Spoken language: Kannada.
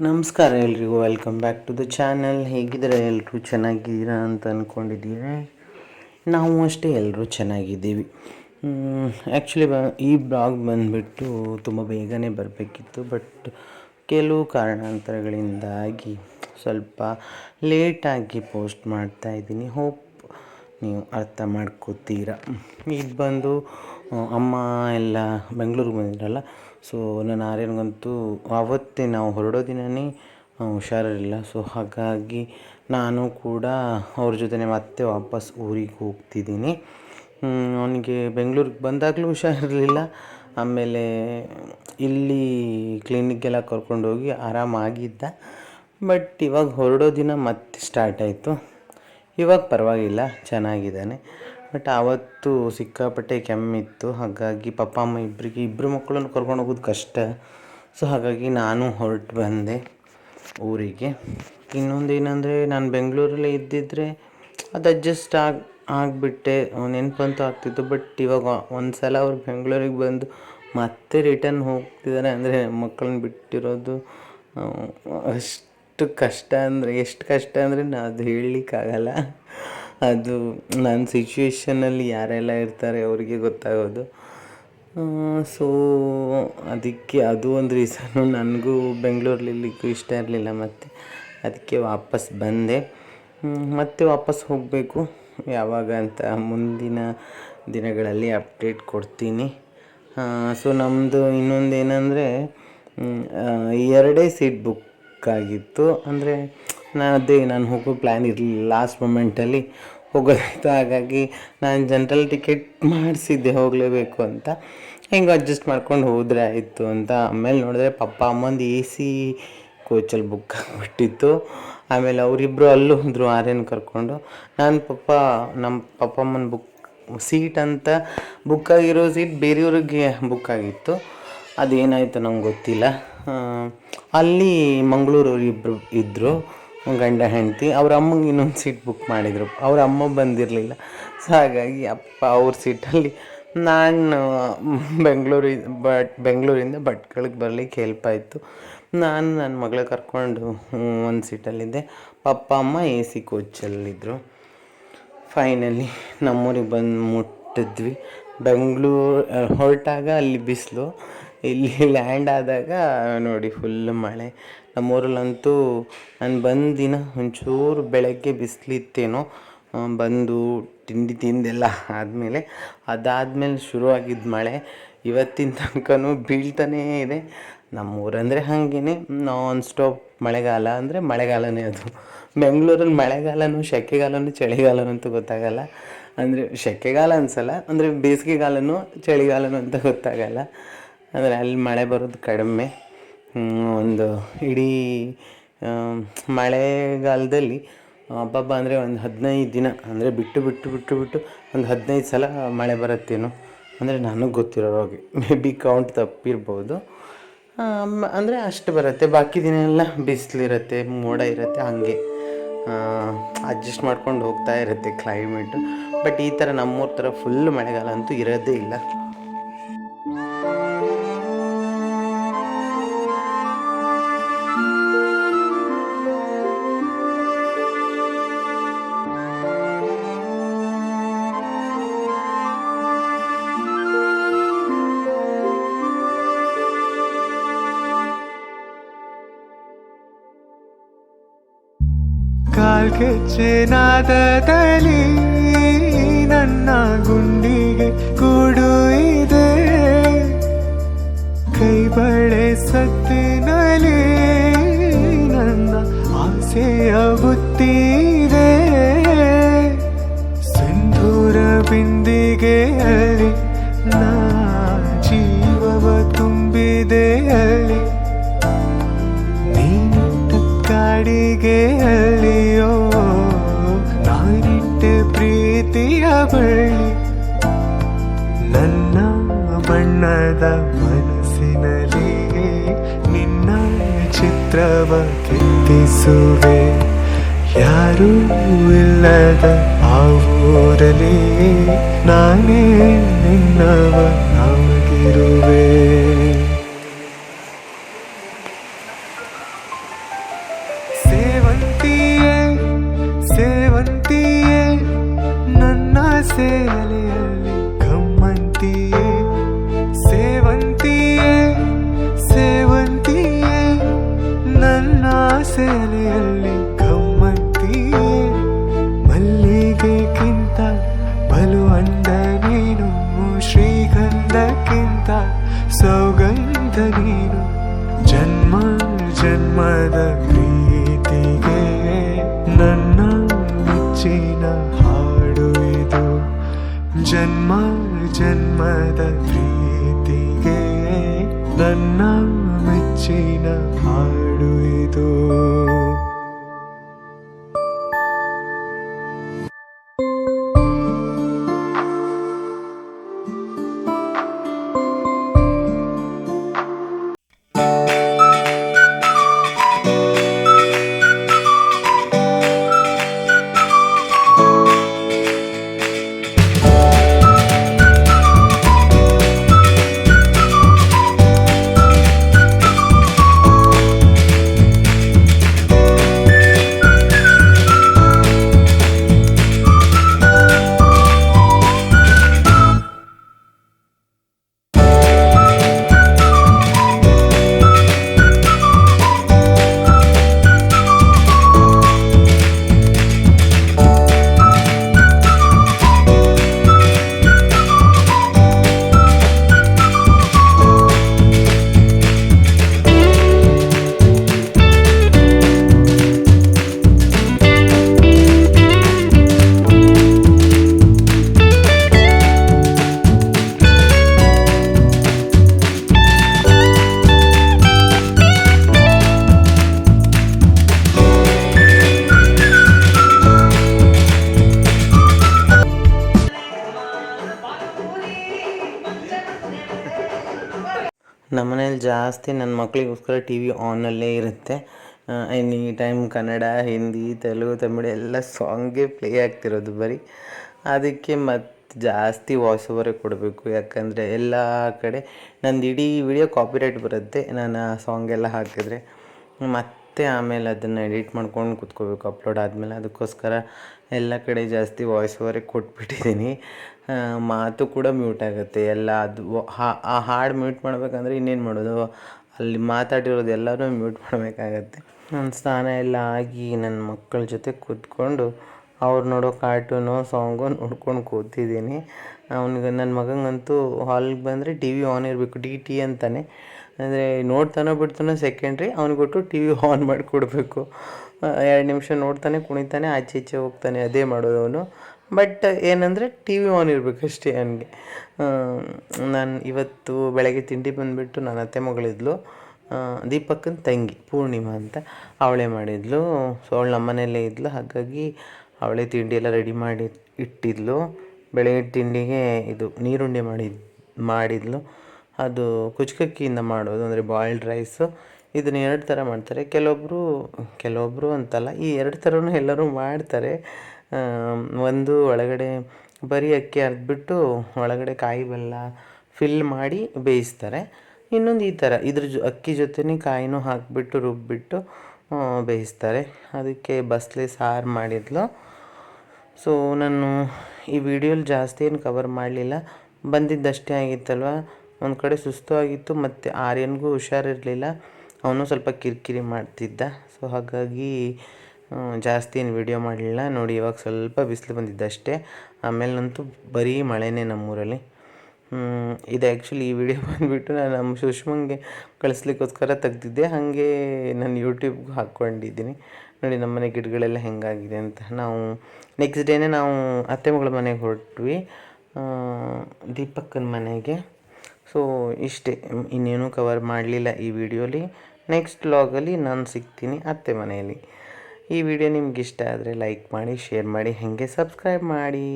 ನಮಸ್ಕಾರ ಎಲ್ರಿಗೂ welcome back to the channel ಹೇಗಿದ್ದೀರಾ ಎಲ್ಲರೂ ಚೆನ್ನಾಗಿದ್ದೀರಾ ಅಂತ ಅಂದ್ಕೊಂಡಿದ್ದೀರಾ ನಾವು ಅಷ್ಟೇ ಎಲ್ಲರೂ ಚೆನ್ನಾಗಿದ್ದೀವಿ. ಆ್ಯಕ್ಚುಲಿ ಈ ಬ್ಲಾಗ್ ಬಂದುಬಿಟ್ಟು ತುಂಬ ಬೇಗನೆ ಬರಬೇಕಿತ್ತು ಬಟ್ ಕೆಲವು ಕಾರಣಾಂತರಗಳಿಂದಾಗಿ ಸ್ವಲ್ಪ ಲೇಟಾಗಿ ಪೋಸ್ಟ್ ಮಾಡ್ತಾ ಇದ್ದೀನಿ. ಹೋಪ್ ನೀವು ಅರ್ಥ ಮಾಡ್ಕೋತೀರಾ. ಇದು ಬಂದು ಅಮ್ಮ ಎಲ್ಲ ಬೆಂಗಳೂರಿಗೆ ಬಂದಿದ್ರಲ್ಲ ಸೊ ನನ್ನ ಆರ್ಯನಿಗಂತೂ ಆವತ್ತೇ ನಾವು ಹೊರಡೋ ದಿನವೇ ಹುಷಾರಿರಲಿಲ್ಲ. ಸೊ ಹಾಗಾಗಿ ನಾನು ಕೂಡ ಅವ್ರ ಜೊತೆ ಮತ್ತೆ ವಾಪಸ್ ಊರಿಗೆ ಹೋಗ್ತಿದ್ದೀನಿ. ಅವನಿಗೆ ಬೆಂಗಳೂರಿಗೆ ಬಂದಾಗಲೂ ಹುಷಾರಿರಲಿಲ್ಲ. ಆಮೇಲೆ ಇಲ್ಲಿ ಕ್ಲಿನಿಕ್ಗೆಲ್ಲ ಕರ್ಕೊಂಡೋಗಿ ಆರಾಮಾಗಿದ್ದ. ಬಟ್ ಇವಾಗ ಹೊರಡೋ ದಿನ ಮತ್ತೆ ಸ್ಟಾರ್ಟ್ ಆಯಿತು. ಇವಾಗ ಪರವಾಗಿಲ್ಲ, ಚೆನ್ನಾಗಿದ್ದಾನೆ. ಬಟ್ ಆವತ್ತು ಸಿಕ್ಕಾಪಟ್ಟೆ ಕೆಮ್ಮಿತ್ತು. ಹಾಗಾಗಿ ಪಪ್ಪ, ಅಮ್ಮ ಇಬ್ಬರಿಗೆ ಇಬ್ಬರು ಮಕ್ಕಳನ್ನು ಕರ್ಕೊಂಡು ಹೋಗೋದು ಕಷ್ಟ. ಸೊ ಹಾಗಾಗಿ ನಾನು ಹೊರಟು ಬಂದೆ ಊರಿಗೆ. ಇನ್ನೊಂದು ಏನಂದರೆ ನಾನು ಬೆಂಗಳೂರಲ್ಲೇ ಇದ್ದಿದ್ದರೆ ಅದು ಅಡ್ಜಸ್ಟ್ ಆಗಿ, ಆಗಿಬಿಟ್ಟೆ. ನೆನಪಂತೂ ಆಗ್ತಿತ್ತು ಬಟ್ ಇವಾಗ ಒಂದು ಸಲ ಅವ್ರು ಬೆಂಗಳೂರಿಗೆ ಬಂದು ಮತ್ತೆ ರಿಟರ್ನ್ ಹೋಗ್ತಿದ್ದಾರೆ. ಅಂದರೆ ಮಕ್ಕಳನ್ನ ಬಿಟ್ಟಿರೋದು ಅಷ್ಟು ಕಷ್ಟ ಅಂದರೆ, ಎಷ್ಟು ಕಷ್ಟ ಅಂದರೆ ನಾ ಅದು ಹೇಳಲಿಕ್ಕಾಗಲ್ಲ. ಅದು ನನ್ನ ಸಿಚುವೇಷನಲ್ಲಿ ಯಾರೆಲ್ಲ ಇರ್ತಾರೆ ಅವರಿಗೆ ಗೊತ್ತಾಗೋದು. ಸೊ ಅದಕ್ಕೆ ಅದು ಒಂದು ರೀಸನ್ನು ನನಗೂ ಬೆಂಗಳೂರಲ್ಲಿ ಇಷ್ಟ ಇರಲಿಲ್ಲ ಮತ್ತು. ಅದಕ್ಕೆ ವಾಪಸ್ ಬಂದೆ. ಮತ್ತೆ ವಾಪಸ್ ಹೋಗಬೇಕು. ಯಾವಾಗ ಅಂತ ಮುಂದಿನ ದಿನಗಳಲ್ಲಿ ಅಪ್ಡೇಟ್ ಕೊಡ್ತೀನಿ. ಸೊ ನಮ್ಮದು ಇನ್ನೊಂದು ಏನಂದರೆ ಎರಡೇ ಸೀಟ್ ಬುಕ್ ಆಗಿತ್ತು. ಅಂದರೆ ನಾನು ಅದೇ ನಾನು ಹೋಗೋ ಪ್ಲ್ಯಾನ್ ಇರಲಿಲ್ಲ. ಲಾಸ್ಟ್ ಮೊಮೆಂಟಲ್ಲಿ ಹೋಗೋದಿತ್ತು ಹಾಗಾಗಿ ನಾನು ಜನರಲ್ ಟಿಕೆಟ್ ಮಾಡಿಸಿದ್ದೆ, ಹೋಗಲೇಬೇಕು ಅಂತ. ಹೆಂಗೆ ಅಡ್ಜಸ್ಟ್ ಮಾಡ್ಕೊಂಡು ಹೋದರೆ ಆಯಿತು ಅಂತ. ಆಮೇಲೆ ನೋಡಿದ್ರೆ ಪಪ್ಪ ಅಮ್ಮಂದು ಎ ಸಿ ಕೋಚಲ್ಲಿ ಬುಕ್ ಆಗಿಬಿಟ್ಟಿತ್ತು. ಆಮೇಲೆ ಅವರಿಬ್ಬರು ಅಲ್ಲೂ ಹೋದರು ಆರ್ಯನ್ ಕರ್ಕೊಂಡು. ನಾನು ಪಪ್ಪ ನಮ್ಮ ಪಪ್ಪ ಅಮ್ಮನ ಬುಕ್ ಸೀಟ್ ಅಂತ ಬುಕ್ ಆಗಿರೋ ಸೀಟ್ ಬೇರೆಯವ್ರಿಗೆ ಬುಕ್ ಆಗಿತ್ತು. ಅದೇನಾಯಿತು ನಂಗೆ ಗೊತ್ತಿಲ್ಲ. ಅಲ್ಲಿ ಮಂಗಳೂರವ್ರು ಇಬ್ಬರು ಇದ್ದರು ಗಂಡ ಹೆಂಡತಿ, ಅವ್ರ ಅಮ್ಮಂಗೆ ಇನ್ನೊಂದು ಸೀಟ್ ಬುಕ್ ಮಾಡಿದರು. ಅವ್ರ ಅಮ್ಮ ಬಂದಿರಲಿಲ್ಲ. ಸೊ ಹಾಗಾಗಿ ಅಪ್ಪ ಅವ್ರ ಸೀಟಲ್ಲಿ ನಾನು ಬೆಂಗಳೂರಿ, ಬಟ್ ಬೆಂಗಳೂರಿಂದ ಭಟ್ಕಳಕ್ಕೆ ಬರಲಿಕ್ಕೆ ಹೆಲ್ಪ್ ಆಯಿತು. ನಾನು ನನ್ನ ಮಗಳ ಕರ್ಕೊಂಡು ಒಂದು ಸೀಟಲ್ಲಿದ್ದೆ ಪಪ್ಪ, ಅಮ್ಮ ಎ ಸಿ ಕೋಚಲ್ಲಿದ್ದರು ಫೈನಲಿ ನಮ್ಮೂರಿಗೆ ಬಂದು ಮುಟ್ಟಿದ್ವಿ. ಬೆಂಗಳೂರು, ಹೊರಟಾಗ ಅಲ್ಲಿ ಬಿಸಿಲು. ಇಲ್ಲಿ ಲ್ಯಾಂಡ್ ಆದಾಗ ನೋಡಿ ಫುಲ್ ಮಳೆ. ನಮ್ಮೂರಲ್ಲಂತೂ ನಾನು ಬಂದ ದಿನ ಒಂಚೂರು ಬೆಳಗ್ಗೆ ಬಿಸಿಲಿತ್ತೇನೋ ಬಂದು ತಿಂಡಿ ತಿಂದೆಲ್ಲ ಆದಮೇಲೆ, ಅದಾದಮೇಲೆ ಶುರುವಾಗಿದ್ದ ಮಳೆ. ಇವತ್ತಿನ ತನಕನೂ ಬೀಳ್ತಾನೇ ಇದೆ. ನಮ್ಮೂರಂದರೆ ಹಾಗೇನೆ ನಾನ್ ಸ್ಟಾಪ್ ಮಳೆಗಾಲ ಅಂದರೆ ಮಳೆಗಾಲನೇ ಅದು. ಬೆಂಗಳೂರಲ್ಲಿ ಮಳೆಗಾಲನೂ ಸೆಕೆಗಾಲನೂ ಚಳಿಗಾಲನೂ ಅಂತ ಗೊತ್ತಾಗಲ್ಲ. ಅಂದರೆ ಸೆಕೆಗಾಲ ಅನ್ಸಲ್ಲ, ಅಂದರೆ ಬೇಸಿಗೆಗಾಲನೂ ಚಳಿಗಾಲನೂ ಅಂತ ಗೊತ್ತಾಗಲ್ಲ. ಅಂದರೆ ಅಲ್ಲಿ ಮಳೆ ಬರೋದು ಕಡಿಮೆ. ಒಂದು ಇಡೀ ಮಳೆಗಾಲದಲ್ಲಿ ಹಬ್ಬಬ್ಬ ಅಂದರೆ ಒಂದು ಹದಿನೈದು ದಿನ, ಅಂದರೆ ಬಿಟ್ಟು ಬಿಟ್ಟು ಬಿಟ್ಟು ಬಿಟ್ಟು ಒಂದು ಹದಿನೈದು ಸಲ ಮಳೆ ಬರುತ್ತೇನೋ ಅಂದರೆ ನನಗೆ ಗೊತ್ತಿರೋ ಹಾಗೆ. ಮೇ ಬಿ ಕೌಂಟ್ ತಪ್ಪಿರ್ಬೋದು. ಅಂದರೆ ಅಷ್ಟು ಬರುತ್ತೆ. ಬಾಕಿ ದಿನ ಎಲ್ಲ ಬಿಸಿಲಿರುತ್ತೆ, ಮೋಡ ಇರುತ್ತೆ, ಹಾಗೆ. ಅಡ್ಜಸ್ಟ್ ಮಾಡ್ಕೊಂಡು ಹೋಗ್ತಾ ಇರುತ್ತೆ ಕ್ಲೈಮೇಟು ಬಟ್ ಈ ಥರ ನಮ್ಮೂರ ಥರ ಫುಲ್ ಮಳೆಗಾಲ ಅಂತೂ ಇರೋದೇ ಇಲ್ಲ. ಕಾಲ್ಗೆಚ್ಚೆನಾದದಲ್ಲಿ ನನ್ನ ಗುಂಡಿಗೆ ಕೂಡು ಇದೆ. ಕೈ ಬಳೆ ಸತ್ತಿನಲ್ಲಿ ನನ್ನ ಆಸೆಯ ಬುತ್ತಿದೆ ಕಾಡಿಗೆ ಅಲ್ಲಿಯೋ ನಾನಿಟ್ಟ ಪ್ರೀತಿಯ ಬಳ್ಳಿ. ನನ್ನ ಬಣ್ಣದ ಮನಸ್ಸಿನಲ್ಲಿ ನಿನ್ನ ಚಿತ್ರವ ಕೆತ್ತಿಸುವೆ. ಯಾರೂ ಇಲ್ಲದ ಆ ಊರಲ್ಲಿ ನಾನೇ ನಿನ್ನವನಾಗಿರುವೆ ನನ್ನ ಸೇಲೆಯಲ್ಲಿ ಗಮ್ಮಂತಿಯೇ ಸೇವಂತಿಯೇ ಸೇವಂತಿಯೇ, ನನ್ನ ಸೇಲೆಯಲ್ಲಿ ಗಮ್ಮಂತಿಯೇ ಮಲ್ಲಿಗೆಗಿಂತ ಬಲು ಅಂದ ನೀನು, ಶ್ರೀಗಂಧಕ್ಕಿಂತ ಸೌಗಂಧ ನೀನು. ಜನ್ಮ, ಜನ್ಮದ ಜನ್ಮ ಜನ್ಮದ ಪ್ರೀತಿಗೆ ನನ್ನ ಜಾಸ್ತಿ ನನ್ನ ಮಕ್ಕಳಿಗೋಸ್ಕರ ಟಿ ವಿ ಆನಲ್ಲೇ ಇರುತ್ತೆ. ಎನಿ ಟೈಮ್ ಕನ್ನಡ, ಹಿಂದಿ, ತೆಲುಗು, ತಮಿಳು ಎಲ್ಲ ಸಾಂಗೇ ಪ್ಲೇ ಆಗ್ತಿರೋದು ಬರೀ. ಅದಕ್ಕೆ ಮತ್ತು ಜಾಸ್ತಿ ವಾಯ್ಸ್ ಓವರೇ ಕೊಡಬೇಕು. ಯಾಕಂದರೆ ಎಲ್ಲ ಕಡೆ ನಂದು ಇಡೀ ವಿಡಿಯೋ ಕಾಪಿರೈಟ್ ಬರುತ್ತೆ. ನಾನು ಆ ಸಾಂಗ್ ಎಲ್ಲ ಹಾಕಿದ್ರೆ. ಮತ್ತೆ ಆಮೇಲೆ ಅದನ್ನು ಎಡಿಟ್ ಮಾಡ್ಕೊಂಡು ಕೂತ್ಕೋಬೇಕು, ಅಪ್ಲೋಡ್ ಆದಮೇಲೆ ಅದಕ್ಕೋಸ್ಕರ ಎಲ್ಲ ಕಡೆ ಜಾಸ್ತಿ ವಾಯ್ಸ್ ಓವರೇ ಕೊಟ್ಬಿಟ್ಟಿದ್ದೀನಿ ಮಾತು ಕೂಡ ಮ್ಯೂಟ್ ಆಗುತ್ತೆ. ಎಲ್ಲ ಅದು ಆ ಹಾಡು ಮ್ಯೂಟ್ ಮಾಡಬೇಕಂದ್ರೆ ಇನ್ನೇನು ಮಾಡೋದು? ಅಲ್ಲಿ ಮಾತಾಡಿರೋದು ಎಲ್ಲರೂ ಮ್ಯೂಟ್ ಮಾಡಬೇಕಾಗತ್ತೆ. ನನ್ನ ಸ್ನಾನ ಎಲ್ಲ ಆಗಿ ನನ್ನ ಮಕ್ಕಳ ಜೊತೆ ಕೂತ್ಕೊಂಡು ಅವ್ರು ನೋಡೋ ಕಾರ್ಟೂನು ಸಾಂಗು ನೋಡ್ಕೊಂಡು ಕೂತಿದ್ದೀನಿ ಅವ್ನಿಗೆ ನನ್ನ ಮಗಂಗಂತೂ ಹಾಲ್ಗೆ ಬಂದರೆ ಟಿ ವಿ ಆನ್ ಇರಬೇಕು. ಡಿ ಟಿ ಅಂತಾನೆ. ಅಂದರೆ ನೋಡ್ತಾನೋ ಬಿಡ್ತಾನೆ ಸೆಕೆಂಡ್ರಿ ಅವ್ನಿಗೊಟ್ಟು ಟಿ ವಿ ಆನ್ ಮಾಡಿ ಕೊಡಬೇಕು ಎರಡು ನಿಮಿಷ ನೋಡ್ತಾನೆ, ಕುಣಿತಾನೆ, ಆಚೆ ಈಚೆ ಹೋಗ್ತಾನೆ, ಅದೇ ಮಾಡೋದು ಅವನು. ಬಟ್ ಏನಂದರೆ ಟಿ ವಿ ಆನ್ ಇರಬೇಕಷ್ಟೇ ಅವನಿಗೆ. ನಾನು ಇವತ್ತು ಬೆಳಗ್ಗೆ ತಿಂಡಿ ಬಂದುಬಿಟ್ಟು ನನ್ನ ಅತ್ತೆ ಮಗಳಿದ್ಲು. ದೀಪಕ್ಕನ ತಂಗಿ, ಪೂರ್ಣಿಮಾ ಅಂತ ಅವಳೇ ಮಾಡಿದ್ಲು. ಸೊ ಅವಳು ನಮ್ಮನೆಯಲ್ಲೇ ಇದ್ಲು. ಹಾಗಾಗಿ ಅವಳೇ ತಿಂಡಿ ಎಲ್ಲ ರೆಡಿ ಮಾಡಿ ಇಟ್ಟಿದ್ಲು. ಬೆಳಗ್ಗೆ ತಿಂಡಿಗೆ ಇದು ನೀರುಂಡೆ ಮಾಡಿದ್, ಮಾಡಿದ್ಲು. ಅದು ಕುಚ್ಕಕ್ಕಿಯಿಂದ ಮಾಡೋದು, ಅಂದರೆ ಬಾಯ್ಲ್ಡ್ ರೈಸು ಇದನ್ನ ಎರಡು ಥರ ಮಾಡ್ತಾರೆ. ಕೆಲವೊಬ್ಬರು ಕೆಲವೊಬ್ಬರು ಅಂತಲ್ಲ, ಈ ಎರಡು ಥರನೂ ಎಲ್ಲರೂ ಮಾಡ್ತಾರೆ. ಒಂದು ಒಳಗಡೆ ಬರೀ ಅಕ್ಕಿ ಅರ್ದ್ಬಿಟ್ಟು ಒಳಗಡೆ ಕಾಯಿ ಬೆಲ್ಲ ಫಿಲ್ ಮಾಡಿ ಬೇಯಿಸ್ತಾರೆ. ಇನ್ನೊಂದು ಈ ಥರ ಇದ್ರ ಜೊ, ಅಕ್ಕಿ ಜೊತೆನೇ ಕಾಯಿನೂ ಹಾಕಿಬಿಟ್ಟು, ರುಬ್ಬಿಟ್ಟು ಬೇಯಿಸ್ತಾರೆ. ಅದಕ್ಕೆ ಬಸ್ಲೆ ಸಾರು ಮಾಡಿದ್ಲು. ಸೊ ನಾನು ಈ ವಿಡಿಯೋಲಿ ಜಾಸ್ತಿ ಏನು ಕವರ್ ಮಾಡಲಿಲ್ಲ. ಬಂದಿದ್ದಷ್ಟೇ ಆಗಿತ್ತಲ್ವ? ಒಂದು ಕಡೆ ಸುಸ್ತು ಆಗಿತ್ತು ಮತ್ತು ಆರ್ಯನ್ಗೂ ಹುಷಾರಿರಲಿಲ್ಲ. ಅವನು ಸ್ವಲ್ಪ ಕಿರಿಕಿರಿ ಮಾಡ್ತಿದ್ದ. ಸೊ ಹಾಗಾಗಿ ಜಾಸ್ತಿ ಏನು ವಿಡಿಯೋ ಮಾಡಲಿಲ್ಲ. ನೋಡಿ, ಇವಾಗ ಸ್ವಲ್ಪ ಬಿಸಿಲು ಬಂದಿದ್ದಷ್ಟೇ. ಆಮೇಲಂತೂ ಬರೀ ಮಳೆನೇ ನಮ್ಮೂರಲ್ಲಿ. ಇದು ಆ್ಯಕ್ಚುಲಿ ಈ ವಿಡಿಯೋ ಬಂದುಬಿಟ್ಟು ನಾನು ನಮ್ಮ ಸುಷ್ಮಂಗೆ ಕಳಿಸ್ಲಿಕ್ಕೋಸ್ಕರ ತೆಗ್ದಿದ್ದೆ. ಹಾಗೆ ನಾನು ಯೂಟ್ಯೂಬ್ಗೆ ಹಾಕ್ಕೊಂಡಿದ್ದೀನಿ. ನೋಡಿ ನಮ್ಮನೆ ಗಿಡಗಳೆಲ್ಲ ಹೆಂಗಾಗಿದೆ ಅಂತ. ನಾವು ನೆಕ್ಸ್ಟ್ ಡೇನೇ ನಾವು ಅತ್ತೆ ಮಗಳ ಮನೆಗೆ ಹೊರಟ್ವಿ. ದೀಪಕ್ಕನ ಮನೆಗೆ. ಸೊ ಇಷ್ಟೇ. ಇನ್ನೇನು ಕವರ್ ಮಾಡಲಿಲ್ಲ ಈ ವಿಡಿಯೋಲಿ. ನೆಕ್ಸ್ಟ್ ವ್ಲಾಗಲ್ಲಿ ನಾನು ಸಿಗ್ತೀನಿ ಅತ್ತೆ ಮನೆಯಲ್ಲಿ. ಈ ವಿಡಿಯೋ ನಿಮ್ಗೆ ಇಷ್ಟ ಆದರೆ ಲೈಕ್ ಮಾಡಿ ಶೇರ್ ಮಾಡಿ, ಹಾಗೆ ಸಬ್ಸ್ಕ್ರೈಬ್ ಮಾಡಿ.